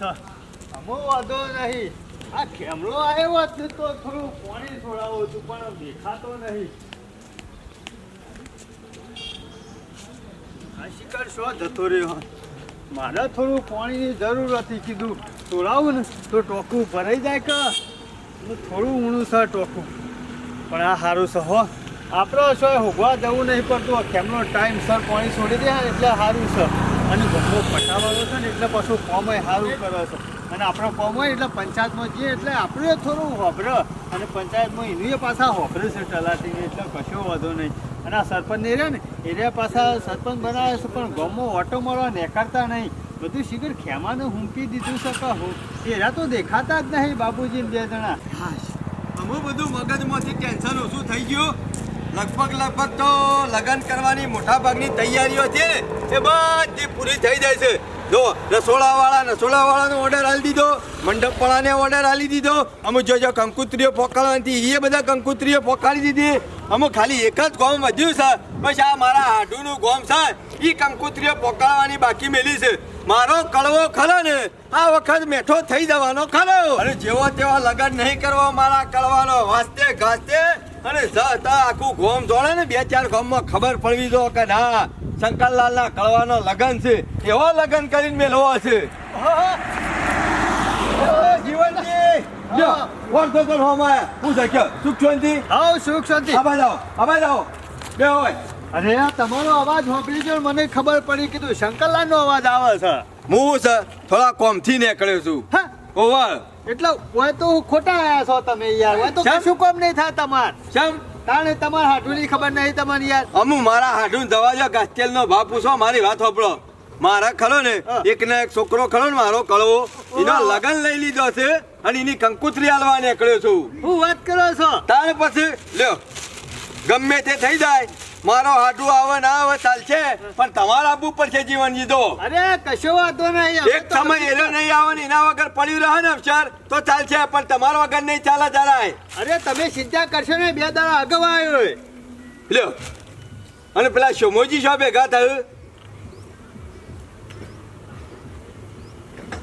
છે. અમો વાંધો નહીં. આ ખેમલો આવ્યો હોત તો થોડું પાણી છોડાવું હતું પણ દેખાતો નહીં. આ શિકાર જતો રહ્યો? મારે થોડું પાણીની જરૂર હતી, કીધું છોડાવું ને તો ટોકું ભરાઈ જાય કે? થોડું ઊણું છે ટોકું. પણ આ સારું છે હો. આપણો છો હોગવા જવું નહીં પડતું. કેમનો ટાઈમ સર પાણી છોડી દે એટલે સારું છે. અને ગમો પટાવાળો છે ને એટલે પાછું કોમય સારું કરે છે. અને આપણો કોમ હોય એટલે પંચાયતમાં જઈએ એટલે આપણે થોડું હોભરે. અને પંચાયતમાં એની પાછા હોભરે છે તલાટીને એટલે કશો વાંધો નહીં. અને આ સરપંચ રહ્યા ને એરિયા પાછા સરપંચ બનાવે છે, પણ ગમો ઓટો મારવા નેકારતા નહીં. બધું શિખર ખેમાને હુંકી દીધું છે કે હું? એરા તો દેખાતા જ નહીં બાપુજી બે જણા. અમે બધું મગજમાંથી ટેન્શન ઓછું થઈ ગયું. લગભગ લગભગ તો લગ્ન કરવાની મોટા ભાગની તૈયારીઓ છે, એ બધી પૂરી થઈ જાય છે. જો રસોડાવાળા રસોડાવાળાનો ઓર્ડર આલી દીધો, મંડપવાળાને ઓર્ડર આલી દીધો, અમુક જો જો કંકુત્રીઓ પોકાળવાની એ બધા કંકુત્રીઓ પોકાળી દીધી. અમુક ખાલી એક જ ગોમ વધ્યું છે. બસ આ મારા હાડુનું ગોમ છે. એ કંકુત્રીઓ પોકાળવાની બાકી મેલી છે. મારો કડવો ખરો ને, આ વખત મેઠો થઈ જવાનો ખરો. અને જેવો તેવો લગન નહીં કરવો મારા કડવાનો. વાસ્તે ગાસ્તે અને આખું ગોમ જોડે ને બે ચાર ગોમમાં ખબર પડવી જો કે ના શંકરલાલ ના કળવાનો લગન છે. એવો લગન કરીને મેળવો છે. જીવનજી! કોણ તો કોણ હું શક્ય સુખ શાંતિ હાવ સુખ શાંતિ આબા જાઓ આબા જાઓ બે હોય. અરે તમારો અવાજ સાંભળી જો મને ખબર પડી કીધું શંકરલાલનો અવાજ આવે છે. હું છે થોડા કોમથી નીકળ્યો છું. હા. ઓવર એટલે હોય તો ખોટા આયા છો તમે યાર. હોય તો? કશું કામ નહીં થાય તમાર. ચમ. તાણે તમાર હાડુની ખબર નહીં તમને યાર. અમુ મારા હાડું દવા જો ગાસ્કેલ નો ભાવ પૂછો મારી વાત સાંભળો. મારા ખરો ને એક ને એક છોકરો ખરો ને મારો કળવો એનો લગન લઈ લીધો છે અને એની કંકુતરી હાલવા નીકળ્યો છું. હું વાત કરો છો? તાર પછી લ્યો ગમે તે થઈ જાય મારો હાડું આવે ના આવે ચાલશે પણ તમારે પર પડશે જીવન જીધો. અરે કશો વાંધો નહીં એક સમય એનો નહીં આવે ને એના વગર પડ્યું રહે ને અક્ષર તો ચાલશે પણ તમારા વગર નહીં ચાલે જરાય. અરે તમે ચિંતા કરશો ને બે દાડા અગાઉ આવ્યો લ્યો. અને પેલા શોમોજી શો ભેગા થયું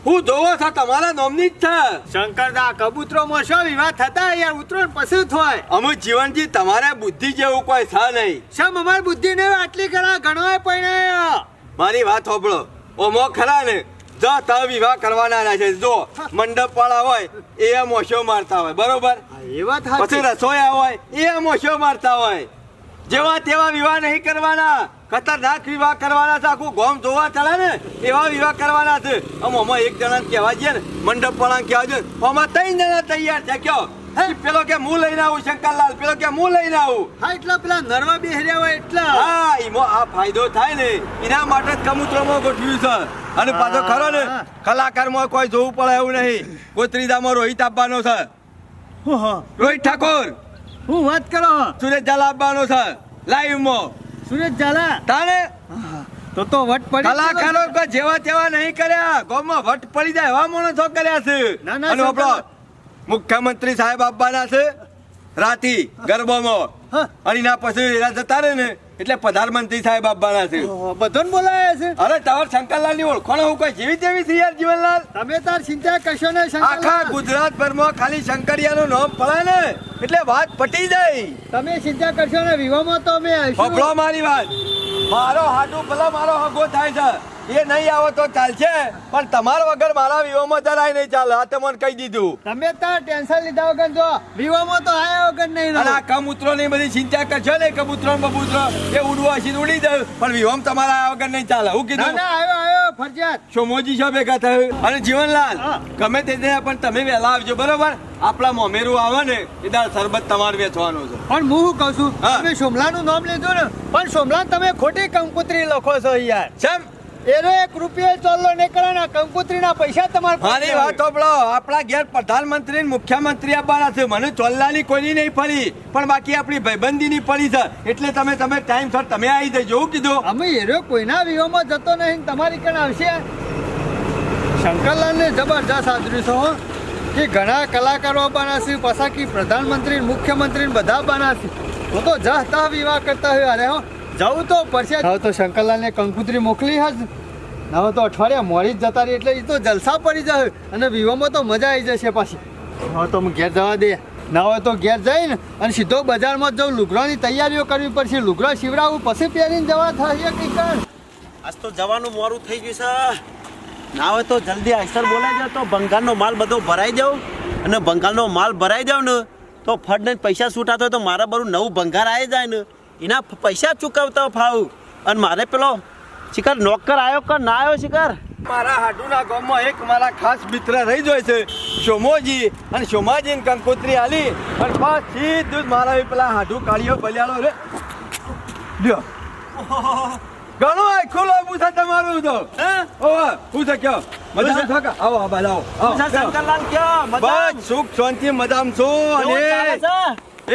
હું જોવો છો તમારા નોમની જ છે. શંકરદા કબૂતરોમાં શું વિવાદ થતા યાર ઉતરો પસંદ પછી થોય. અમુક જીવનજી તમારે બુદ્ધિ જેવું કોઈ છે નહીં. શમ અમાર બુદ્ધિ ને આટલી ઘણા ઘણો પડ્યા મારી વાત સાંભળો. ઓમો ખરા ને? જો ત વિવાહ કરવાના છે. જો મંડપ વાળા હોય એ મોશો મારતા હોય. બરોબર? એ પછી રસોયા હોય એ મોશો મારતા હોય. જેવા તેવા વિવાહ નહીં કરવાના. ખતરનાક વિવાહ કરવાના છે. આખું ગોમ જોવા ચડે ને એવા વિવાહ કરવાના છે. આમ એક જણા કહેવા જઈએ ને મંડપ વાળા કહેવા જોઈએ આમાં ત્રણ જણા તૈયાર છે. કયો. પેલો કે હું લઈને આવું શંકરલાલ. પેલો કે હું લઈને આવું. હા એટલા પેલા નરવા બેહર્યા હોય એટલા. હા એમાં આ ફાયદો થાય ને. એના માટે જ કબૂતરોમાં ગોઠવ્યું છે. અને પાછો ખરો ને. કલાકારમાં કોઈ જોવું પડે એવું નહીં. કોઈ કોત્રીદામાં રોહિત આપવાનો છે. રોહિત ઠાકોર! હું વાત કરો? સુરેશ ઝાલા આપવાનો છે લાઈવમાં. સુરેશ ઝાલા? તારે તો તો વટ પડી કલાકારો કોઈ જેવા તેવા નહીં કર્યા. ગોમાં વટ પડી જાય એવા માણસો કર્યા છે. અને આપણો મુખ્યમંત્રી સાહેબ આપવાના છે રાતી ગરબામાં. અને ના પછી એના જતા રહે ને એટલે પ્રધાનમંત્રી સાહેબ આપવાના છે. બધોન બોલાયા છે? અરે તાર શંકરલાલની ઓળખાણ હું કોઈ જેવી તેવી છે યાર જીવનલાલ? તમે તાર ચિંતા કરશો ને આખા ગુજરાત ભરમાં ખાલી શંકરિયાનું નામ પડે ને. એટલે વાત પટી જાય. તમે ચિંતા કરશો ને વિવામાં તો અમે. હોભળો મારી વાત. મારો હાડું ભલે મારો હગો થાય છે. એ નહીં આવો તો ચાલશે. પણ તમારા વગર મારા વિવામાં જરાય નહીં ચાલે. આ તો મને કહી દીધું. તમે તો ટેન્શન લીધા વગર જો વિવામાં તો આયા વગર નહીં આ કબૂતરો ની બધી ચિંતા કરશો ને કબૂતરો બબૂતરો. એ ઉડવા છે ઉડી જાય. પણ વિવામ તમારા આયા વગર નહીં ચાલે. હું કીધું? ના આવ્યો આવ્યો ફરજિયાત. સોમોજી સાહેબ ભેગા થયું? અને જીવનલાલ. ગમે તે પણ તમે વહેલા આવજો બરોબર? આપણા મોમેરું આવે ને એ દાળ શરબત તમારે વેચવાનું છે. પણ હું શું કહું છું. તમે સોમલાનું નામ લીધું ને. પણ સોમલા તમે ખોટી કંકુત્રી લખો છો યાર. ચમ? એનો એક રૂપિયો ચોલ્લો નીકળે ને કંકુતરીના પૈસા તમારે મારી વાત સાંભળો આપણા ઘેર પ્રધાનમંત્રી મુખ્યમંત્રી આપવાના છે. મને ચોલ્લાની કોઈની નહીં પડી પણ બાકી આપણી ભાઈબંધીની પડી છે. એટલે તમે તમે ટાઈમ સર તમે આવી જજો એવું કીધું. અમે એરો કોઈના વિવાહમાં જતો નહીં તમારી કણ આવશે? શંકરલાલને જબરજસ્ત આદર્યું છે કે ઘણા કલાકારો બનાસી, પસાકી, પ્રધાનમંત્રી, મુખ્યમંત્રી બધા બનાસી. હું તો જહતા વિવાહ કરતા હોય. અરે હો, જવું તો પડશે. હવે તો શંકરલાલને કંકુત્રી મોકલી હજ હવે તો અઠવાડિયા મોડી જ જતા રહી એટલે એ તો જલસા પડી જાય. અને વિવામાં તો મજા આવી જશે પાછી. હવે તો હું ઘેર જવા દે. ના હોય તો ઘેર જઈને અને સીધો બજારમાં જવું લુગડાની તૈયારીઓ કરવી પડશે. લુગડા શિવડાવવું પછી પહેરીને જવા થશે કે આજ તો જવાનું મોડું થઈ ગયું છે. ના હોય તો જલ્દી આઈસર બોલાઈ જાવ તો બંગાળનો માલ બધો ભરાઈ જાવ અને બંગાળનો માલ ભરાઈ જાવ ને તો ફટ ને પૈસા છૂટા થાય તો મારા બરું નવું ભંગાર આવી જાય ને. એના પૈસા ચૂકવતા ફાવ અને મારે પેલો શિકાર નોકર આવ્યો કે ના આવ્યો શિકાર મારા હાડુના ગામમાં એક મારા ખાસ મિત્ર રહી જાય છે શોમોજી. અને શોમાજી કંકોત્રી આલી. અને સીધું જ મારા પેલા હાડુ કાઢ્યો બલિયાળો રે. લ્યો. ઘણો ખુલ્લો પૂછે તમારું તો. હે? ઓવા પૂછે કયો? મજા છો કે આવો આ બાજુ આવો શંકરલાલ કયો? મજા? બસ સુખ શાંતિ મજામ છું. અને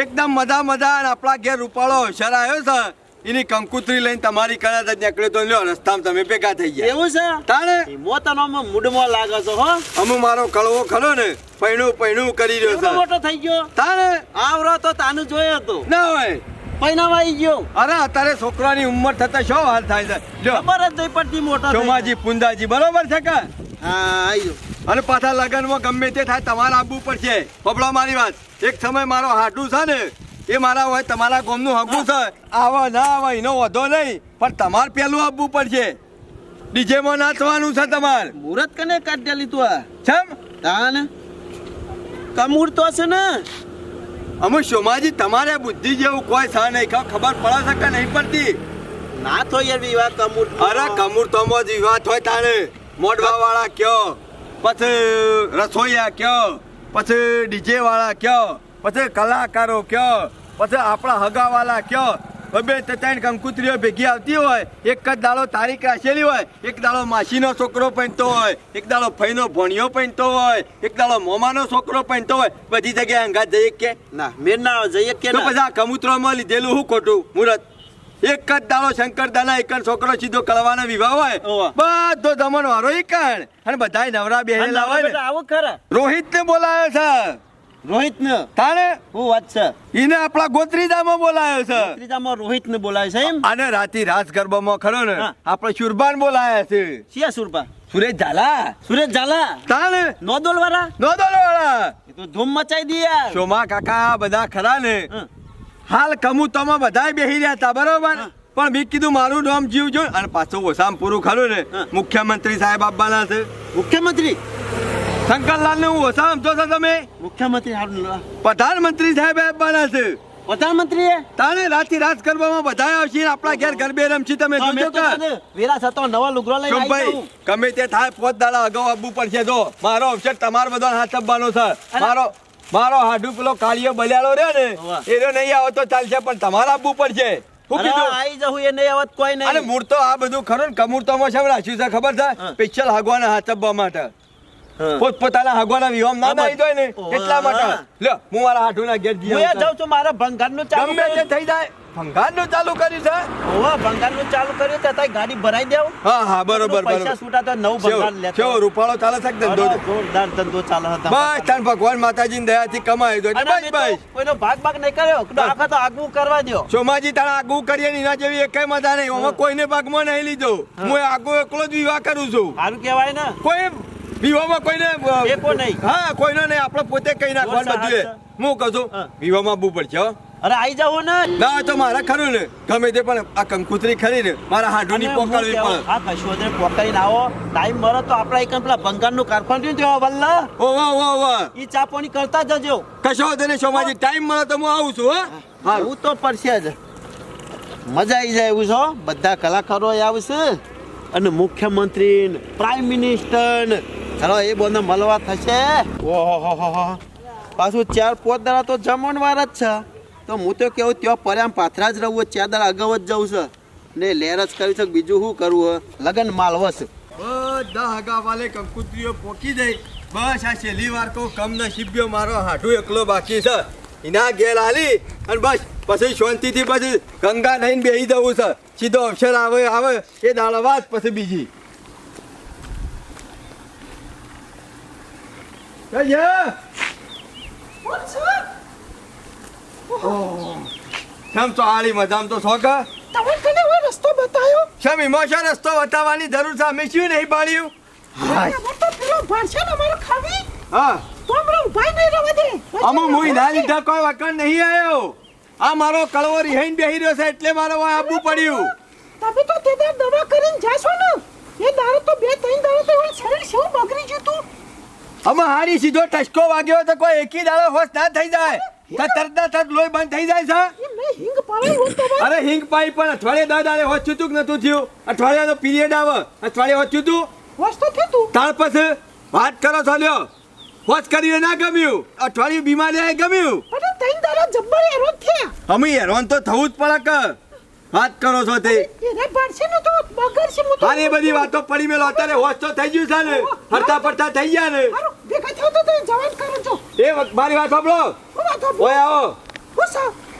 એકદમ મજા મજા અને આપણા ઘેર રૂપાળો હોશિયાર આવ્યો છે. એની કંકુતરી લઈને તમારી કણા જ નીકળ્યો તો લ્યો રસ્તામાં તમે ભેગા થઈ ગયા. એવું છે? તાણે? મોતાનો મૂડમાં લાગે છો હો. અમુ મારો કળવો ખરો ને પૈણું પૈણું કરી રહ્યો છે. મોટો થઈ ગયો. તાણે? આવરો તો તાનું જોયો હતો. ના હોય. પૈનામાં આવી ગયો. અરે અત્યારે છોકરાની ઉંમર થતા શું હાલ થાય છે? જો. ખબર જ નહીં પડતી મોટો ચોમાજી પુંદાજી બરોબર છે કે. હા આવી અને પાછા લગ્નમાં ગમે તે થાય તમારે આવવું પડશે પબડો મારી વાત. એક સમય મારો હાટું છે ને એ મારા હોય તમારા ગામનું હગું છે. આવા ના આવા એનો વધો નહીં. પણ તમારે પેલું આવવું પડશે ડીજેમાં નાચવાનું છે તમારે. મુહૂર્ત કને કાઢેલી લીધું આ? છેમ? તાન? કમૂર તો છે ને? અમે સોમાજી તમારે બુદ્ધિ જેવું કોઈ છે નહીં. ખબર પડે છે કે નહીં પડતી? ના તો યાર વિવાહ કમૂર. અરે કમૂર તો મોજ વિવાદ હોય તારે. મોડવા વાળા કયો પછી રસોઈયા કયો પછી ડીજે વાળા કયો પછી કલાકારો કયો પછી આપણા હગાવાલા કયો તે ત્રણ કંકુતરીઓ ભેગી આવતી હોય એક જ દાડો તારીખ રાખેલી હોય એક દાડો માસીનો છોકરો પહેરતો હોય એક દાડો ફઈનો ભણિયો પહેરતો હોય એક દાડો મોમાનો છોકરો પહેરતો હોય બધી જગ્યાએ અંગાત જઈએ કે ના? મેર ના જઈએ કે આ કબૂતરોમાં લીધેલું હું ખોટું? મુહૂર્ત એક જ દાડો શંકર દાદા એક છોકરો સીધો કળવાનો વિવાહ હોય બધો દમણ વાળો એક અને બધા નવરા બેહેલા હોય આવો ખરા રોહિત ને બોલાયો છે. રોહિત ને તારે હું વાત છે. એને આપણા ગોત્રીજામાં બોલાયો છે. ત્રીજામાં રોહિત ને બોલાય છે એમ? અને રાતી રાસ ગરબામાં ખરો ને. આપણે શુરબાન બોલાયા છે. શિયા સુરપા સુરેશ ઝાલા? સુરેશ ઝાલા? તાણે? નોદોલ વાળા નોદોલ વાળા એ તો ધૂમ મચાઈ દી યાર. સોમા કાકા બધા ખરા ને. હાલ કમુ તમે બધાય બેહી રહ્યા હતા બરોબર? પણ મેં કીધું મારું નામ જીવ જો અને પાછું ઓસામ પૂરું ખરું ને. મુખ્યમંત્રી સાહેબ આપવાના છે. મુખ્યમંત્રી? શંકરલાલ ને હું ઓછા સમજો છો તમે? મુખ્યમંત્રી પ્રધાનમંત્રી સાહેબ આપવાના છે. પ્રધાનમંત્રી એ? રાતી રાત કરવામાં બધા આવશે આપણા ઘેર ગરબે રમશી તમે જોજો કે. તને વેરા થતો નવા લુગરો લઈ આવી ગમે તે થાય પોત દાડા અગાઉ આવવું પડશે જો. મારો અવસર તમારો બધો હાથ આપવાનો છે. મારો મારો હાડુ પેલો કાળિયો બલ્યાળો રહ્યો ને એ એનો નહીં આવે તો ચાલશે પણ તમારે આવવું પડશે. મૂળ તો આ બધું ખરું કમૂર તો રાખ્યું છે ખબર છે? પિક્ચર હાગવાના આપવા માટે. પોત પોતાના હાગવાના વિહોમ ના નાઈ જાય ને એટલા માટે. લ્યો હું મારા હાડુના ઘેર ગયો જાઉં છું મારા ભંગારનું ચાલુ ગમે તે થઈ જાય ભંગારનું ચાલુ કર્યું છે. ઓવા ભંગારનું ચાલુ કર્યું તો તારી ગાડી ભરાઈ દેવ. હા હા બરોબર પૈસા છૂટા તો નવ ભંગાર લે કેવો રૂપાળો ચાલે છે કે ધંધો જોરદાર ધંધો ચાલે હતા બસ તન ભગવાન માતાજીની દયાથી કમાઈ દો બસ બસ. કોઈનો ભાગ ભાગ નહીં કર્યો. આખા તો આગવું કરવા દો સોમાજી તારા આગવું કરીએ ને એના જેવી એકે મજા નહીં. ઓમાં કોઈને ભાગમાં નહીં લીધો. હું. આગો એકલો જ વિવાહ કરું છું. સારું કહેવાય ને. કોઈ વિવાહમાં કોઈને એકો નહીં. હા કોઈને નહીં આપણે પોતે કઈ નાખવાનું બધું હું કહું છું વિવામાં બહુ પડશે હો. અરે આઈ જાવ ને. ના તો મારે ખરું ને. ગમે તે પણ આ કંકુતરી ખરી ને. મારા હાડુની ની પોકાળવી પણ. આ કશું કશોદરે પોકાળી લાવો ટાઈમ મળે તો આપણા એક પેલા બંગાળનું કારખાનું રહ્યું ને ત્યાં વલ્લા? ઓ વાહ વાહ વાહ ઈ ચા પાણી કરતા જજો. કશો નહીં સોમાજી ટાઈમ મળે તો હું આવું છું હા. હા હું તો પડશે જ. મજા આવી જાય એવું છો બધા કલાકારો આવશે અને મુખ્યમંત્રી પ્રાઇમ મિનિસ્ટર ને ચાલો એ બોને મળવા થશે. ઓહો પાછું ચાર પોત દાડા તો જમણવાર જ છે. તો હું તો કેવું ત્યાં પર્યામ પાથરા જ રહું ચાર દાડા અગાઉ જ જવું છે. ને લેર જ કરી છે બીજું શું કરવું હે? લગન માલવસ બધા હગા વાલે કંકુત્રીઓ પોકી જાય. બસ આ છેલ્લી વાર કહું કમનસીબ્યો મારો હાઠું એકલો બાકી છે. એના ઘેર આલી અને બસ પછી શાંતિથી પછી ગંગા નહીં બેસી જવું છે. સીધો અક્ષર આવે આવે એ દાડા વાત પછી બીજી. જય ઓહ. કેમ તો આળી મજામ તો છો કે તમે કને હવે રસ્તો બતાયો શેમ ઇમોશન રસ્તો બતાવવાની જરૂર છે અમે શું નહીં પાડ્યું હા તો પેલો ભરશે ને મારો ખાવી હા તો ઉપાય ઉભાઈ નહીં રવા દે અમો મુઈ ના લીધા કોઈ વખત નહીં આવ્યો આ મારો કળવો રિહાઈન બેહી રહ્યો છે એટલે મારે વાય આપવું પડ્યું તમે તો તે દવા કરીને જાશો ને એ દાડો તો બે ત્રણ દાડો તો એવું શરીર શું બગડી ગયું તું અમે હારી સીધો ટસકો વાગ્યો તો કોઈ એકી દાડો હોશ ના થઈ જાય. તો તરત તરત લોહી બંધ થઈ જાય છે. અરે હિંગ પાઈ પણ અઠવાડિયે દા દાડે હોશ છૂતું કે નતું થયું? અઠવાડિયાનો પીરિયડ આવે. અઠવાડિયે હોશ છૂતું? હોશ તો થયું તું તાર પછી વાત કરો છો લ્યો હોશ કરીને ના ગમ્યું. અઠવાડિયું બીમારી ગમ્યું. પણ ત્રણ દાડા જબ્બર હેરાન થયા. અમે હેરાન તો થવું જ પડે કે. વાત કરો છો તે. એને ને તો હારી બધી વાતો પડી મેલો. અત્યારે હોશ તો થઈ ગયું છે ને? ફરતા ફરતા થઈ ગયા ને? ભેગા થયો તો જવાન કરો છો. એ મારી વાત સાંભળો. ઓય આવો.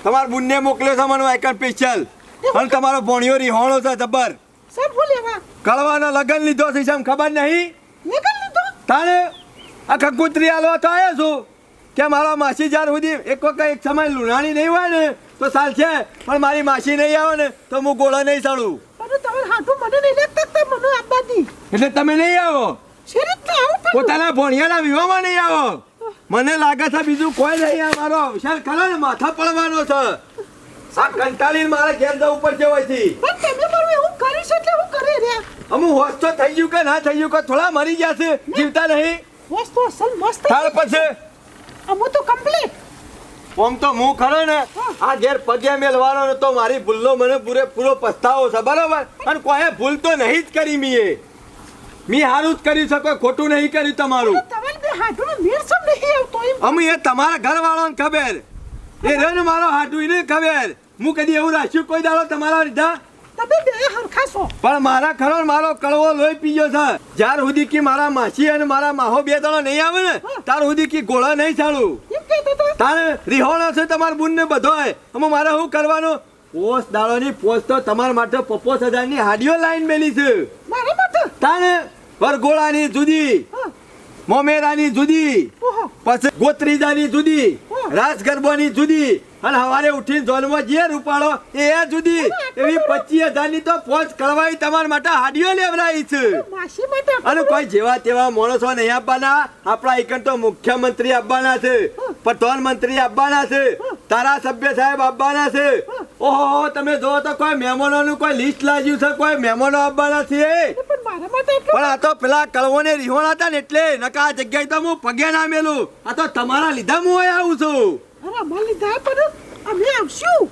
સા બુનને મોકલ્યો છે મને આઈકન પિક્ચર અને તમારો ભોણિયો રિહોણો છે જબર. સર કળવાનો લગન લીધો છે સમ ખબર નહીં? લેગન લીધો? તાણે? આ ખગુત્રી આલવા તો આવ્યો છું. કે મારો માસી જાર સુધી એક વખત એક સમય લુણાણી નહીં હોય ને તો છે પણ મારી માસી નહીં આવે ને તો હું ગોળા નહીં દી એટલે તમે નહીં આવો. પોતાના ભોણિયાના વિવાહમાં નહીં આવો. મને લાગે છે બીજું કોઈ નહીં અમારો મારો અવસર ખરો ને માથા પડવાનો છે. આ કંટાળીને મારે ઘેર જવું પડશે હોયથી પણ તમે મારું એવું કરીશ એટલે હું કરી રહ્યા. અમુક હોશ તો થઈ ગયું કે ના થઈ ગયું કે થોડા મરી ગયા છે જીવતા નહીં. વસ્તુ અસલ મસ્ત થાળ પછી? અમુ તો કમ્પ્લીટ આમ તો હું ખરો ને આ ઘેર પગે મેલવાનો ને તો મારી ભૂલનો મને પૂરેપૂરો પસ્તાવો છે બરોબર? અને કોઈ ભૂલ તો નહીં જ કરી મીએ. મી સારું જ કરી કોઈ ખોટું નહીં કર્યું તમારું. અમે એ તમારા ઘરવાળાને ખબર. એ રે મારો હાટું એને ખબર. હું કદી એવું રાખ્યું કોઈ દાડો તમારા લીધા? તમે બે હરખા છો પણ મારા ખરો મારો કડવો લોહી પીયો છે. જ્યાર સુધી કે મારા માસી અને મારા માહો બે દાડો નહીં આવે ને ત્યાર સુધી કે ગોળા નહીં ચાલુ. તારે રિહોણો છે તમાર બુન ને બધો અમે મારે શું કરવાનું? પોસ દાડોની પોસ તો તમારા માટે પપ્પોસ હજારની હાડીઓ લાઈન મેલી છે. તારે માટે? તાને વરઘોડાની જુદી મોમેરા મોમેરાની જુદી પછી પછી ગોત્રીજાની જુદી. રાસ ગરબાની જુદી અને સવારે ઉઠીને જોનમાં જે રૂપાળો એ જુદી. એવી પચીસ હજારની તો પોસ કળવાઈ તમારા માટે હાડીઓ છે. અને કોઈ જેવા તેવા માણસો નહીં આપવાના. આપણા એકન તો મુખ્યમંત્રી આપવાના છે પ્રધાનમંત્રી આપવાના છે ધારાસભ્ય સાહેબ આપવાના છે. ઓહો તમે જો તો કોઈ મહેમાનોનું કોઈ લિસ્ટ લાગ્યું છે કોઈ મહેમાનો આપવાના છે. પણ આ તો પેલા કળવોને રિહોણ હતા ને એટલે નકા જગ્યાએ તો હું પગે ના મેલું. આ તો તમારા લીધા હું આવું છું. અરે અમાર લીધા પણ અમે આવશું.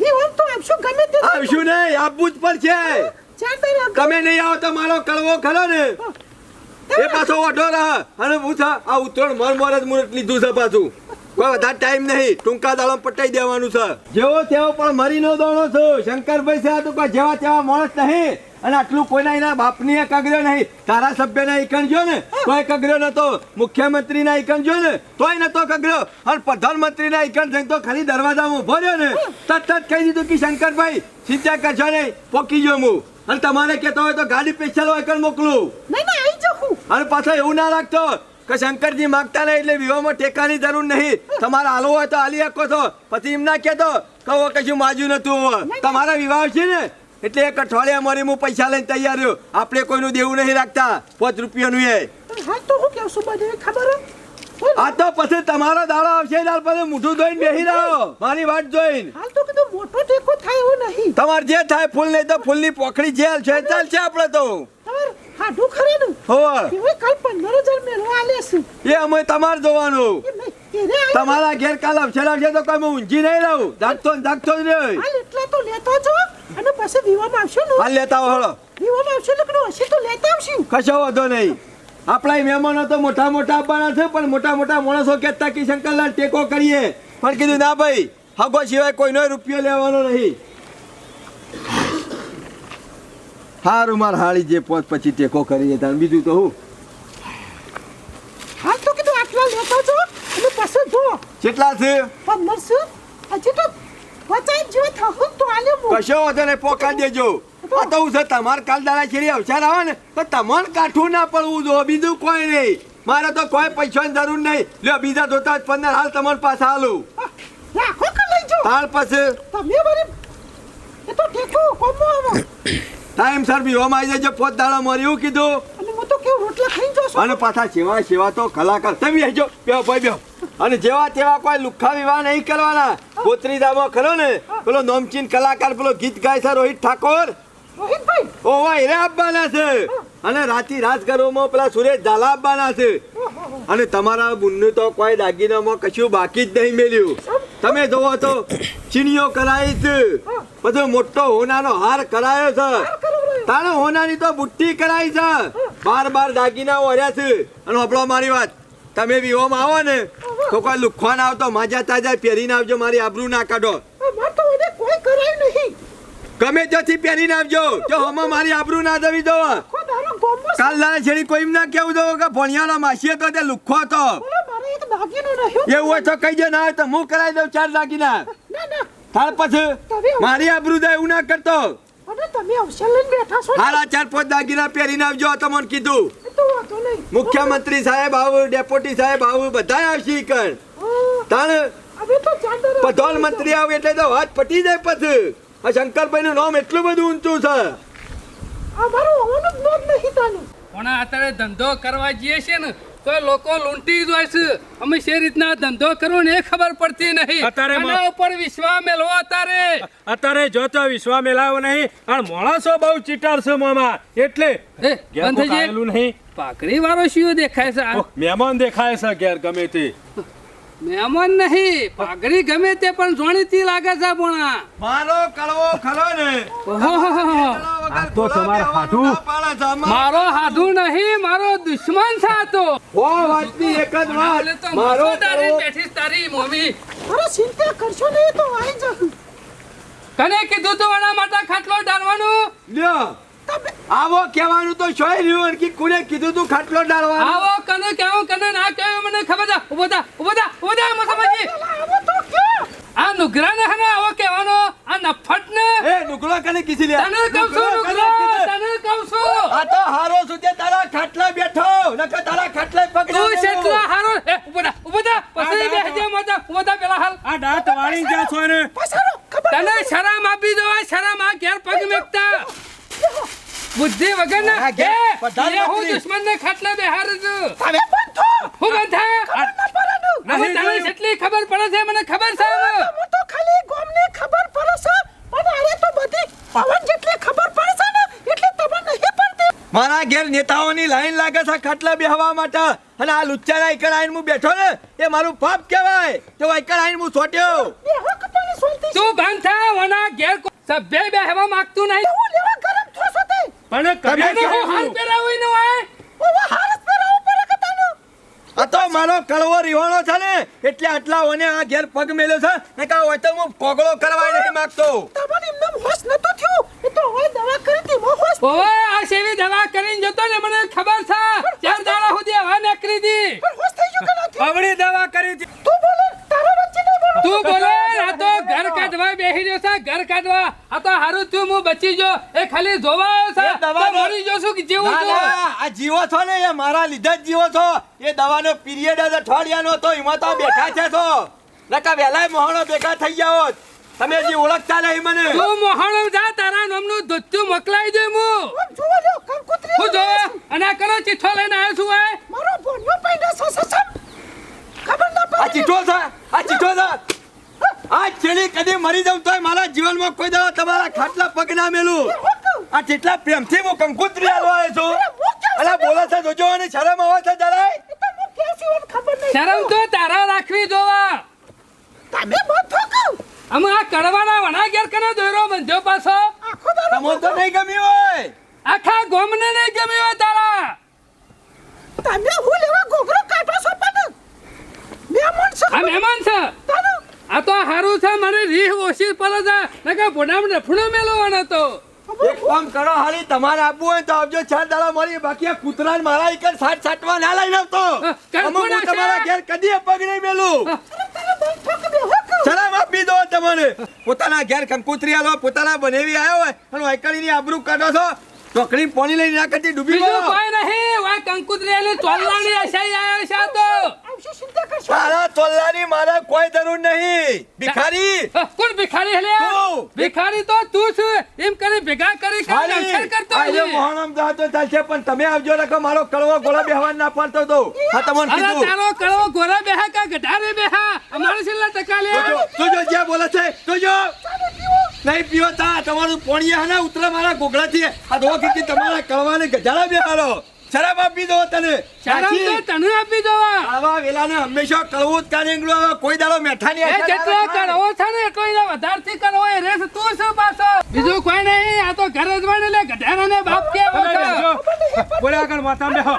જીવન તો આવશું ગમે તે આવશું નહીં આપવું જ પડશે. તમે નહીં આવો તો મારો કળવો ખરો ને. એ પાછો ઓઢો રહે. અને હું છે આ ઉત્તરાયણ મર મર જ મુહૂર્ત લીધું છે પાછું. કોઈ વધારે ટાઈમ નહીં. ટૂંકા દાળો પટાઈ દેવાનું છે. જેવો તેવો પણ મરીનો દોડો છું. શંકરભાઈ છે આ તો કોઈ જેવા તેવા માણસ નહીં. અને આટલું કોઈના એના બાપની કગર્યો નહીં. ધારાસભ્યના એકણ જો ને તોય કગર્યો નતો. મુખ્યમંત્રીના એકણ જો ને તોય નતો કગર્યો અને પ્રધાનમંત્રીના એકણ જઈને તો ખાલી દરવાજામાં ઊભો રહ્યો ને તરત જ કહી દીધું કે શંકરભાઈ ચિંતા કરશો નહીં પોકી જો હું અને તમારે કહેતો હોય તો ગાડી સ્પેશિયલ ઈકણ મોકલું? અને પાછો એવું ના લાગતો કે શંકરજી માગતા નહીં એટલે વિવાહમાં ટેકાની જરૂર નહીં. તમારે હાલવો હોય તો હાલી શકો છો પછી એમ ના કહેતો કહો કશું માજ્યું નતું તમારા વિવાહ છે ને એટલે એક અઠવાડિયા મારી હું પૈસા લઈને તૈયાર રહ્યો. આપણે કોઈનું દેવું નહીં રાખતા. પાંચ રૂપિયાનું એ. હા, તો હું કેવું બધે ખબર. આ તો પછી તમારો દાડો આવશે ત્યાર પછી મોઢું ધોઈને બેસી રહ્યો મારી વાત જોઈને. હાલ તો કીધું મોટો ટેકો થાય એવું નહીં. તમારે જે થાય ફૂલ નહીં તો ફૂલની પોખડી જેલ છે ચાલશે આપણે તો. હાડું ખરે ને? હોવે. એવે કાલ પંદર મેળવા આલે છે. એ અમે તમારે જોવાનું. તમારા ઘેર કાલ અવસર આવશે તો કોઈ હું ઊંઘી નહીં રહું. જાગતો ને જાગતો જ રહે. હાલ એટલા તો લેતો છો અને પછી દીવામાં આવશું ને? હાલ લેતા હળો દીવામાં આવશું એટલે હશે તો લેતા આવશું. કશો વાંધો નહીં. આપણા મહેમાનો તો મોટા મોટા આપવાના છે પણ મોટા મોટા માણસો કહેતા કે શંકરલાલ ટેકો કરીએ. પણ કીધું ના ભાઈ હગો સિવાય કોઈનો રૂપિયો લેવાનો નહીં. હારું માર હાળી જે પોત પછી ટેકો કરીએ તાર. બીજું તો હું? હાલ તો કીધું આટલા લેતો છો? અને પાછો જો. કેટલા છે? 1500 હજી તો પચાસ જેવા થયું તો આલે કશો વધારે પોકા દેજો. તો હું તમારે કાલ દાડા છેડી અવસાર આવે ને તો તમને કાઠું ના પડવું જો બીજું કોઈ નહીં. મારે તો કોઈ પૈસાની જરૂર નહીં. લ્યો બીજા ધોતા પંદર હાલ તમારી પાસે હાલું. રાખો કે લઈ જો હાલ પાસે તમે વળી એ તો ટેકો કોમો આવો. ટાઈમ સર બીવામાં આવી જાય પોત દાડા મારી એવું કીધું. અને હું તો કેવું રોટલા ખાઈ જશો અને પાછા સેવા સેવા તો કલાકાર. તમે આવજો બેહો ભાઈ બેહો. અને જેવા તેવા કોઈ લુખ્ખા વિવાહ નહીં કરવાના. ગોત્રી દામો ખરો ને પેલો નોમચીન કલાકાર પેલો ગીત ગાય છે રોહિત ઠાકોર. રોહિતભાઈ! ઓવા હીરે આપવાના છે! અને રાતી રાજગરોમાં પેલા સુરેશ ઝાલા આપવાના છે. અને તમારા બુનનું તો કોઈ દાગીનામાં કશું બાકી જ નહીં મેલ્યું. તમે જોવો તો ચીનીઓ કરાય છે. પછી મોટો હોનાનો હાર કરાયો છે. તાણે હોનાની તો બુટ્ટી કરાઈ છે. બાર બાર દાગીના હર્યા છે. અને આપણો મારી વાત. તમે વિહોમાં આવો ને તો કોઈ લુખવાન આવતો માજા તાજા પહેરીને આવજો મારી આબરૂ ના કાઢો. કોઈ કરાયું નહીં. ગમે ત્યાંથી પહેરીને આવજો. જો હમો મારી આબરૂ ના દવી દો. કાલ દાડે છેડી કોઈ ના કેવું દો કે ભણિયાનો માસીએ તો તે લુખો હતો. એવું હોય તો કહી દે ના તો હું કરાવી દઉં ચાર દાગીના. થાળ પછી મારી આબરૂ દે એવું ના કરતો? હારા ચાર પાંચ દાગીના પહેરીને આવજો તો મને કીધું. મુખ્યમંત્રી સાહેબ આવું ડેપ્યુટી સાહેબ આવું બધા આવશે કણ. તાણ મંત્રી પ્રધાનમંત્રી આવે એટલે તો વાત પટી જાય પછી. આ શંકરભાઈ નું નામ એટલું બધું ઊંચું છે. આ મારો જ નોંધ નહીં તાનું. પણ અત્યારે ધંધો કરવા જઈએ છે ને તો લોકો લૂંટી જાય છે. અમે શે રીતના ધંધો કરવો ને એ ખબર પડતી નહીં. અત્યારે આના ઉપર વિશ્વાસ મેળવો અત્યારે. અત્યારે જોતો વિશ્વા મેલાવો નહીં અને માણસો બહુ ચીટર છે મામા. એટલે એ બંધ થઈ જાય નહીં. પાકડી વાળો શિયો દેખાય છે મહેમાન દેખાય છે ઘેર ગમે તે. મહેમાન નહીં પાઘડી ગમે તે પણ જોણીતી લાગે છે ભણા મારો કળવો ખરો ને. તો તમારે હાથું. મારો હાધુ નહીં મારો દુશ્મન છે તો. હો વાતની એક જ વાત. મારો તારી બેઠી તારી મમ્મી અરે ચિંતા કરશો નહીં તો આવી જાઉં કને કીધું તું એના માટે ખાટલો ડાળવાનું લ્યો. આવો કહેવાનું તો શોય રહ્યું કે કુને કીધું તું ખાટલો ડાળવા આવો કને કેવો કને ના કેવો મને ખબર છે. ઊભો થા ઊભો થા ઊભો થા મોસામાજી આવો તો કયો. આ નુગરા ને હને આવો કહેવાનો આ નફટ ને એ નુગરો કને કીધી લે તને કહું છું નુગરો તને કહું છું. આ તો હારો સુધે તારા ખાટલા બેઠો નકર તારા ખાટલે પકડો તું છેટલા હારો? એ ઊભો થા ઊભો થા પછી બેહજે મજા ઊભો થા પેલા હાલ. આ દાંત વાળી જા છો ને પસારો તને શરમ આપી દો શરમ આ ઘેર પગ મેકતા. બુદ્ધિ વગર ના કે એ હું. દુશ્મન ને ખાટલા બેહાર છું તમે પણ છો હું બંધા? નહીં તને જોયું. કેટલી ખબર પડે છે મને ખબર છે હું તો ખાલી ગોમને ખબર પડે છે. પણ આરે તો બધી પવન જેટલી ખબર પડે છે ને એટલી તમને નહીં પડતી. મારા ઘેર નેતાઓની લાઈન લાગે છે ખાટલા બેહવા માટે. અને આ લુચ્ચાના એકડ આઈને હું બેઠો ને એ મારું પાપ કહેવાય. તો એકડ આઈને હું તને તું બંધ થા વના ઘેર સભ્ય બેહવા માંગતું નહીં હું લેવા ગરમ થો છો તે પણ તમે હું હાલ પહેરાવી નું હોય ઓવા હાલ પહેરાવું પર કતાનો આ તો મારો કળવો રીવાણો છે ને. એટલે આટલા ઓને આ ઘેર પગ મેલ્યો છે. ને કા હોય તો હું કોગળો કરવા નહીં માંગતો. તમને એમને હોશ નતો થયો? એ તો હોય દવા કરી હતી મો હોશ ઓવે આ સેવી દવા કરીને જતો ને મને ખબર છે. ચાર દાડા સુધી હવા નકરી દી પણ હોશ થઈ ગયો કે નથી અવળી દવા કરી હતી. તું બોલે તારા વચ્ચે નહીં બોલો તું બોલે આ તો ઘર કાઢવા બેહી રહ્યો છે ઘર કાઢવા. આ તો હારું થયું હું બચી જો એ ખાલી જોવા આવ્યો છે. દવા મરી જો છું કે જેવું છું? આ જીવો છો ને એ મારા લીધે જ જીવો છો. એ દવાનો પીરિયડ જ અઠવાડિયાનો હતો એમાં તો બેઠા છે છો. નકા વેલાય મોહણો ભેગા થઈ જાઓ તમે જે ઓળખતા નહીં મને. તું મોહણો જા તારા નામનું ધોત્યું મોકલાઈ દે હું. હું જોવે અને કરો ચિઠ્ઠો લઈને આવ્યો છું મારો બોન્યો પૈડા સસસમ ખબર ના આ ચીઠો છે? આ ચીઠો છે? આ છેડી કદી મરી જાઉં તોય મારા જીવનમાં કોઈ દાડો તમારા ખાટલા પગ ના મેલું. આ જેટલા પ્રેમથી હું કંકુત્રી આલો આવ્યો છું. અલા બોલે છે જોજો અને શરમ આવે છે જરાય? તો હું કે સિવાય ખબર નહીં. શરમ તો તારા રાખવી જોવા. તમે બંધ થો અમે આ કડવાના વણા ઘેર કને દોરો બંધ્યો પાછો? આખો દાડો તમને તો નહીં ગમ્યું હોય. આખા ગોમને નહીં ગમ્યું હોય તારા. તમે હું લેવા ગોગરો કાઢો છો? પણ મહેમાન છે. આ મહેમાન છે? આ તો હારું છે મને રીહ ઓછી પડે છે. નકા મેલવાનો તો. એક કામ કરો હાલી તમારે આપવું હોય તો આવજો ચાર દાડા મળી બાકી આ કૂતરાને મારા એક સાત સાટવા ના લઈને આવતો. હું તમારા ઘેર કદી પગ નહીં મેલું. શરમ આપી દો તમને પોતાના ઘેર કંકુતરી આલો પોતાના બનેવી આવ્યો હોય અને વાયકડીની આબરૂ કાઢો છો. ચોકડી પાણી લઈ ના કરતી ડૂબી ગયો. કોઈ નહીં. વા કંકુત્રી અને ચોલલાની આશાઈ આવ્યો છે તો. તારા તોલ્લાની મારે કોઈ જરૂર નહીં. ભિખારી. કોણ ભિખારી હે તું. ભિખારી તો તું છે. એમ કરી ભેગા કરી કરી ખાલી. કરતો આજે મોહણમ જાઓ તો ચાલશે પણ તમે આવજો ને મારો કડવો ગોળા બેહવા ના પાડતો તો. હા તમને કીધું. તારો કળવો ગોળા બેહા કા ગઢારે બેહા? અમારે છેલ્લા ટકા લે. તું જો- જે બોલે છે તું જો નહીં પીવો તા તમારું પોણીએ હા ઉતરા મારા ગોગળાથી. આ દો કીધી તમારા કળવાને ગજાળા બેહારો શરાબ આપી દો તને. સાચી. તને આપી દો આવા વેલાને હંમેશા કળવો જ કાઢી નીકળ્યું. કોઈ દાડો મેઠાની એ આશા જેટલો કળવો. છે ને એટલો એના વધારથી કરવો એ રેસ તું શું પાછો? બીજું કોઈ નહીં આ તો ઘર જ બને લે ગઢારાને બાપ કે બોલ્યા આગળ માતા બેહો.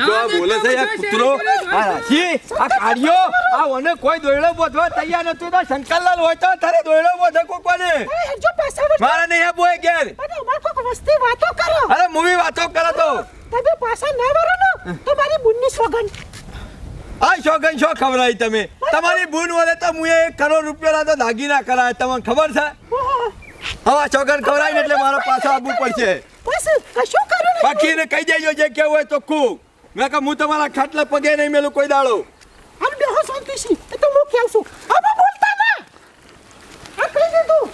આ બોલે છે આ કૂતરો. આ રાશી આ કાઢ્યો. આ ઓને કોઈ દોયડો બોધવા તૈયાર નતું તો શંકરલાલ હોય તો તારે દોયડો બોધે કોકોને એ હરજો પાછા વળજો. મારે નહીં આ બોય ઘેર. અને અમાર કોક વસ્તી વાતો કરો. અરે મૂવી વાતો કરે તો. તમે પાછા ના વરો ને તો મારી બુનની સોગન આ શોગન શો ખવડાવી તમે? તમારી ભૂન વડે તો મુએ એક કરોડ રૂપિયા તો દાગીના કરાય. તમને ખબર છે? હવે શોગન ખવડાવી એટલે મારો પાછો આવવું પડશે. બસ કશું બાકીને કહી દેજો જે કેવું હોય તો કહું મેં કહું હું તમારા ખાટલા પગે નહીં મેલું કોઈ દાડો. આમ બેહો શાંતિથી. એ તો હું કેવું છું. હવે બોલતા ના. આ કહી દીધું.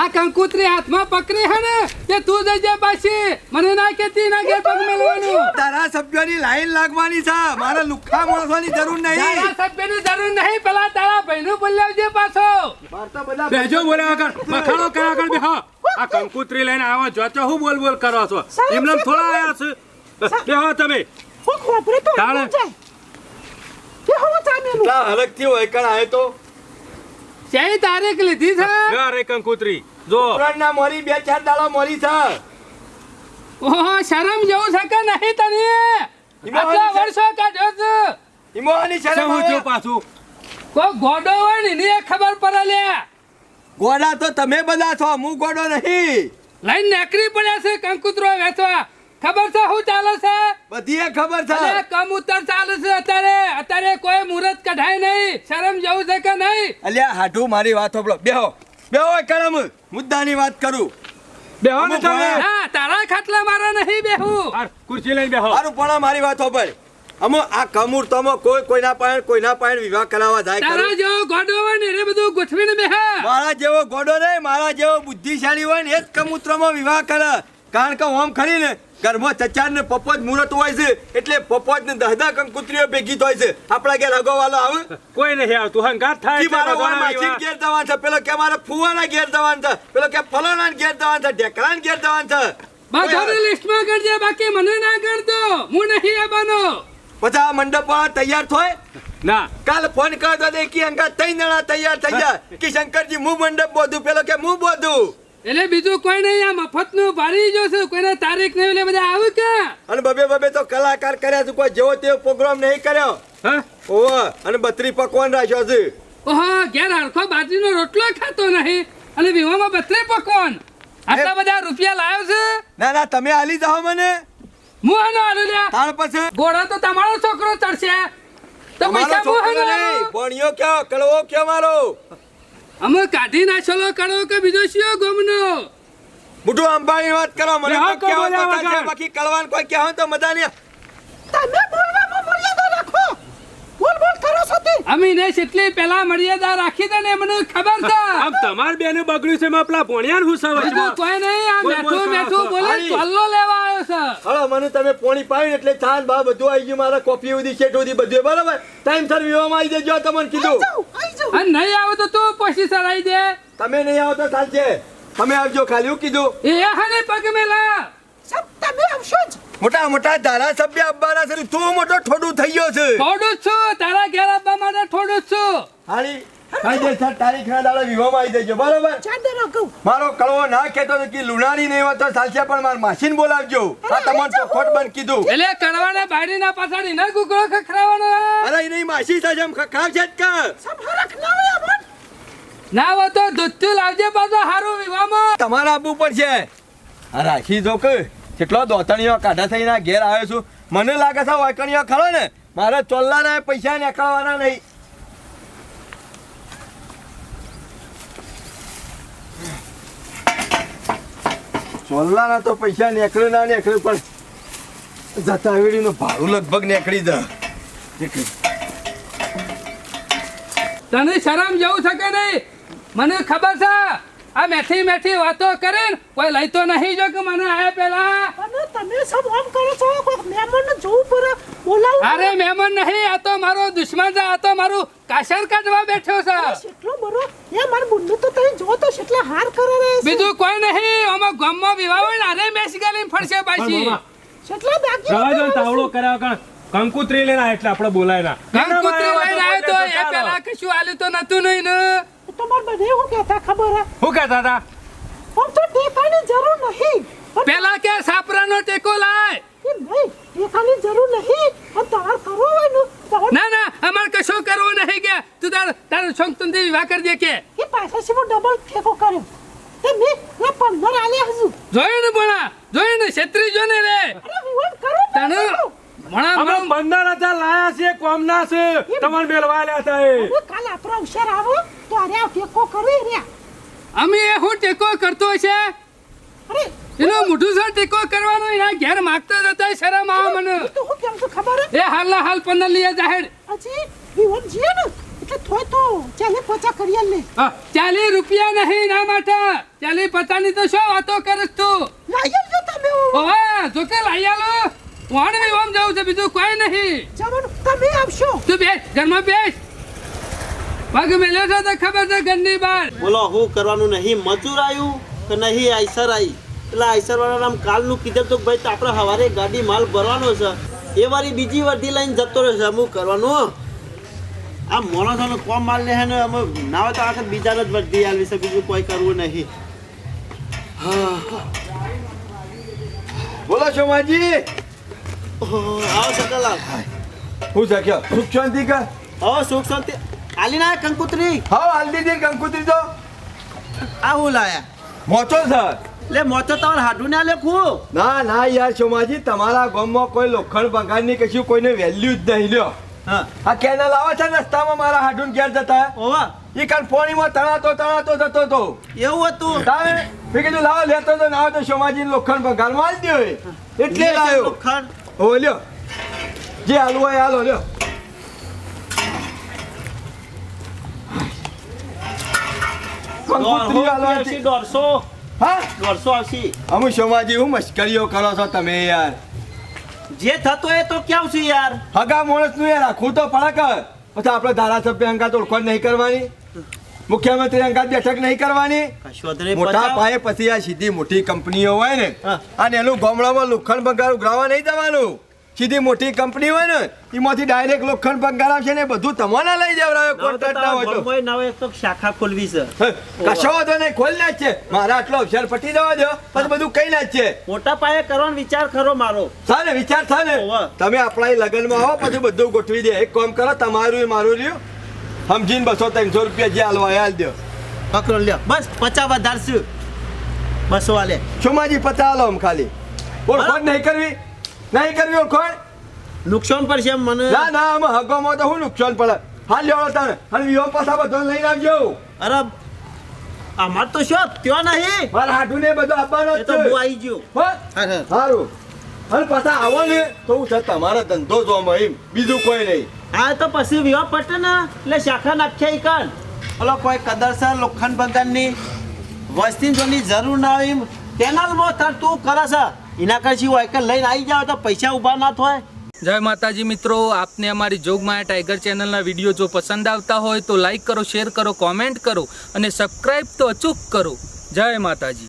આ કંકુત્રી હાથમાં પકડી હે ને તે તું જજે પાછી. મને ના કેતી ના ઘેર પગ મેલવાનું તારા સભ્યોની લાઈન લાગવાની છે. મારા લુખ્ખા માણસોની જરૂર તારા સભ્યોની સભ્યની જરૂર નહીં પેલા તારા ભાઈનું બોલાવજે પાછો. બેજો બોલ્યા આગળ મખાડો કયા આગળ બેહો. આ કંકુત્રી લઈને આવો જો તો હું બોલ બોલ કરો છો. એમને થોડા આયા છે. બેહો તમે. હું ખોપરે તો તાળે બેહો ચામેલું તા હલકતી હોય કણ આય તો? ક્યાંય તારીખ લીધી છે? અરે કંકુતરી જો. ઉપરાણના મોરી બે ચાર દાડા મોરી છે. ઓહો શરમ જેવું છે કે નહીં તને? આટલા વર્ષો કાઢ્યો છે. ઇમોની શરમ હું જો પાછું? કો ગોડો હોય ને એની એ ખબર પડે લે. ગોડા તો તમે બધા છો હું ગોડો નહીં. લઈને નકરી પડ્યા છે કંકુતરો વેચવા. ખબર છે શું ચાલે છે? બધી એ ખબર છે. કમ ઉત્તર ચાલે છે અત્યારે. અત્યારે કોઈ મુહૂર્ત કઢાય નહીં. શરમ જવું છે કે નહીં? અલ્યા હાઠું મારી વાત સાંભળો બેહો. બેહો કણમ મુદ્દાની વાત કરું. બેહો ને તમે. હા તારા ખાટલા મારા નહીં બેહું. ખુરશી લઈને બેહો. મારું પણ મારી વાત સાંભળ અમો આ કમૂર્તોમાં કોઈ કોઈના પાસે કોઈના પાયણ વિવાહ કરાવવા જાય તારા જેવો ગોડો હોય ને એ બધું ગોઠવીને બેહે. મારા જેવો ગોડો નહીં મારા જેવો બુદ્ધિશાળી હોય ને એ જ કમૂત્રમાં વિવાહ કરે. કારણ કે ઓમ ખરી ને ઘરમાં ચચાર ને પપ્પો જ મુહૂર્ત હોય છે એટલે પપ્પો જ ને દહ દહ કંકુત્રીઓ ભેગી થાય છે. આપણા ઘેર હગોવાલો આવે. કોઈ નહીં આવતું. હંકાર થાય છે મારા ઓય ભગવાનના ઘેર જવાનું છે. પેલો કે મારા ફુવાના ઘેર જવાનું છે. પેલો કે ફલોના ઘેર જવાનું છે. ઢેકરાના ઘેર જવાનું છે. બધાને લિસ્ટમાં કરજે બાકી મને ના કરજો હું નહીં આવવાનો. પછી આ મંડપ વાળા તૈયાર થાય? ના. કાલ ફોન કરતો દે કે અંકા ત્રણ જણા તૈયાર થઈ ગયા. કે શંકરજી હું મંડપ બોધું. પેલો કે હું બોધું. એટલે બીજું કોઈ નહીં આ મફતનું ભરી જોશે. કોઈને તારીખ નહીં એટલે બધા આવું કે? અને બબે બબે તો કલાકાર કર્યા છે કોઈ જેવો તેવો પ્રોગ્રામ નહીં કર્યો. હા? ઓહો અને બત્રી પકવાન રાખ્યો છે. ઓહો ઘેર હરખો બાજરીનો રોટલો ખાતો નહીં અને વિવાહમાં બત્રી પકવાન. આટલા બધા રૂપિયા લાવ્યો છે? ના ના તમે આલી જાઓ મને. હું આનો આલુ લ્યા? તાર પછી? ઘોડા તો તમારો છોકરો ચડશે. તો પૈસા હું આનો ભણ્યો કયો કળવો કયો મારો? અમે કાઢી નાખેલો કરો કે બીજો શિયો ગમનો મોટું અંબાણી વાત કરો મને. બાકી કળવાન કોઈ કહેવો તો મજા નહીં તમે બોલવામાં મર્યાદા રાખો બોલ બોલ કરો છો તે અમે ને જેટલી પેલા મર્યાદા રાખી દે ને મને ખબર છે. આમ તમાર બેને બગડ્યું છે મેં પેલા ભણ્યા હું બીજું કોઈ નહીં આ બોલ, હારી. લેવા આવ્યો છે. હળો મને તમે પોણી પાડ્યું એટલે છાન બા બધું આવી ગયું મારા કોફી ઉધી બધું બરાબર? ટાઈમ સર વિવામાં આવી જજો તમને કીધું. અને નહીં આવે તો તું પછી સરાઈ દે. તમે નહીં આવો તો ચાલશે તમે આવજો ખાલી હું કીધું. એ હાને પગ મેલા સબ તમે આવશો જ. મોટા મોટા ધારાસભ્ય આવવાના છે તું મોટો ઠોડું થઈ ગયો છે. થોડું છું. તારા ઘેર આવવા માટે થોડું જ છું. હાલી તારીખના દાડે વિવામાં આવી જજો. બરાબર? ચાંદરો કહું. મારો કળવો ના કેતો કે લુણાની નહીં તો ચાલશે પણ માર માસીને બોલાવજો. આ તમારે ચોખવટ બંધ કીધું. એટલે કડવાના બાયડીના પાછળ ના ગુગળો ખખરાવાનો અરે એ નહીં માસી સાહેબ એમ છે જ કા. ના હોય અમન ના હોય તો દૂધથી લાવજે પાછો હારું વિવાહમાં. તમારે આપવું પડશે. રાખી જો કે કેટલો દોતણીઓ કાઢા થઈને ઘેર આવ્યો છું. મને લાગે છે વાકણીઓ ખરો ને? મારે ચોલ્લાના પૈસા નીકળવાના નહીં. ચોલ્લાના તો પૈસા નીકળે ના નીકળે પણ જતા નું ભાડું લગભગ નીકળી જાય. તને શરમ જેવું છે કે નહીં? મને ખબર છે. આ મેથી મેથી વાતો કરે ને કોઈ લઈતો નહીં જો કે મને આયા પેલા અને તમે સબ આમ કરો છો કોઈ મહેમાનને જોવું પડે બોલાવું અરે મહેમાન નહીં આ તો મારો દુશ્મન છે આ તો મારું કાશર કાઢવા બેઠો છે. એટલો બરો એ માર બુન્નુ તો તમે જો તો કેટલા હાર કરે રે બીજું કોઈ નહીં આમાં ગામમાં વિવાહ હોય ને અરે મેસ ગાલીને ફરશે પાછી. કેટલા બાકી જવા જો ને તાવડો કર્યા વગર કંકુત્રી લઈને આયા એટલે આપણે બોલાય ના કંકુત્રી લઈને આવ્યો તો એ પેલા કશું આલ્યું તો નતું નહીં ને. તમાર બધે હું કહેતા ખબર હે? હું કહેતા હતા? આમ તો ટેકાની જરૂર નહીં. પણ પેલા કે સાપરાનો ટેકો લાય. નહીં ટેકાની જરૂર નહીં. પણ તાર કરવો હોય ને ના ના અમાર કશો કરવો નહીં કે. તું તાર તાર છોક દેવી વાકર કરી દે કે. એ પાછા સીમો ડબલ ઠેકો કર્યો. તે મે મેં પંદર આલે હજુ. જોયું ને ભણા? જોયું ને? છત્રી જો ને રે. અરે વિવાદ કરો તને. ભણા પંદર હજાર લાયા છે કોમના છે. તમારે મેળવા આલ્યા હતા એ. હવે આપણો અવસર આવો તો અરે આ ટેકો કરી રહ્યા અમે એ હું ટેકો કરતો છે? અરે એનો મોઢું સર ટેકો કરવાનો એના ઘેર માગતો જતો શરમ આવે મને. તો હું કેમ છું ખબર? હે એ હાલના હાલ પંદર લઈએ જાહેર. હજી વિવાદ જીએ ને? એટલે થોય તો ચાલે પચા કરીએ ને હા, ચાલી રૂપિયા નહીં ના માટે. ચાલી પચાની તો શું વાતો કરીશ તું? લાયલ જો તમે ઓવે જો કે લાઈ વાણ વિવામ જવું છે? બીજું કોઈ નહીં. જવાનું. તમે આવશો. તું બેસ ઘરમાં બેસ. પગ મેલ્યો છે તો ખબર છે ઘરની બહાર. બોલો હું કરવાનું નહીં. મજૂર આવ્યું કે નહીં? આઈસર આવી એટલે આઈસર વાળા આમ કાલનું કીધું તો ભાઈ તો આપણે સવારે ગાડી માલ ભરવાનો છે. એ વારી બીજી વર્ધી લઈને જતો રહેશે હું કરવાનું આ માણસોનો કોમ માલ લે ને અમે ના હોય તો આખા બીજાને જ વર્ધી આવી છે. બીજું કોઈ કરવું નહીં. હા બોલો શોમાજી ઓહો, આવો સકલાલ હું શક્યો સુખ શાંતિ કા? આવો સુખ શાંતિ. આલી ના કંકુતરી? હા હાલ દીધી કંકુત્રી તો. આ હું લાયા? મોચો સર લે મોચો તમારે હાડું ના લેખું ના ના યાર શોમાજી તમારા ગામમાં કોઈ લોખંડ ભંગારની કશું કોઈને વેલ્યુ જ નહીં લ્યો. હા. આ કેનલ આવે છે રસ્તામાં મારા હાડું ઘેર જતા. ઓવા એ કાલ પોણીમાં તણાતો તણાતો જતો હતો. એવું હતું? તારે? મેં કીધું લાવો લેતો તો ના તો શોમાજી લોખંડ ભંગારમાં આલી દ્યો એટલે લાવ્યો લોખંડ. ઓ લ્યો. જે હાલવું હોય હાલો લ્યો. દોઢસો હા? દોઢસો આવશે અમુ શોમાજી હું મશ્કરીઓ કરો છો તમે યાર. જે થતો એ તો ક્યાં છે યાર? હગા માણસનું યાર આખું તો પડે કે પછી આપણે ધારાસભ્ય અંગાત ઓળખોડ નહીં કરવાની. મુખ્યમંત્રી અંગાત બેઠક નહીં કરવાની? મોટા પાયે પછી આ સીધી મોટી કંપનીઓ હોય ને અને એનું ગામડામાં લોખંડ ભંગાર ઉઘરાવા નહીં જવાનું. સીધી મોટી કંપની હોય ને એમાંથી ડાયરેક્ટ લોખંડ ભંગાર આવશે ને બધું તમારે લઈ જવડાવે ના હોય તો કોન્ટ્રાક્ટ ના હોય તો. હોય તો શાખા ખોલવી છે. કશો વાંધો નહીં ખોલી ના છે. મારા આટલો અવસર પટી જવા દો પછી બધું કઈ ના છે? મોટા પાયે કરવાનો વિચાર ખરો મારો. સાને વિચાર થાય ને. તમે આપણા લગ્નમાં આવો પછી બધું ગોઠવી દે. એક કામ કરો તમારું મારું રહ્યું. સમજીને બસો ત્રણસો રૂપિયા જે હાલવા હાલ દો. પકડો લ્યો. બસ પચાસ વધારશું બસો વાલે સોમાજી પચાસ હાલો આમ ખાલી. ઓળખોડ નહીં કરવી. નહીં કરવી ઓળખોડ નુકસાન પડશે એમ મને. ના ના આમાં હગોમાં તો શું નુકસાન પડે? હાલ લેવડો તને. અને વિહો પાછા બધો લઈને આવજો અરે અમાર તો શું ત્યો નહીં. મારા હાટુ ને બધો આપવાનો તો હું આવી ગયો. સારું અને પાછા આવો ને. તો હું તમારો ધંધો જોવામાં એમ. બીજું કોઈ નહીં. આ તો પછી વિવાહ પટે ને એટલે શાખા નાખ્યા કર કાન ઓલો કોઈ કદરસર લોખંડ બંધનની વસ્તી જોની જરૂર ના હોય એમ. કેનાલમાં તાર તું કરે છે. એના કરશી હોય કે લઈને આવી જાવ તો પૈસા ઊભા ના થાય. જય માતાજી મિત્રો આપને અમારી જોગમાયા ટાઈગર ચેનલના વીડિયો જો પસંદ આવતા હોય તો લાઈક કરો શેર કરો કોમેન્ટ કરો અને સબસ્ક્રાઈબ તો અચૂક કરો. જય માતાજી.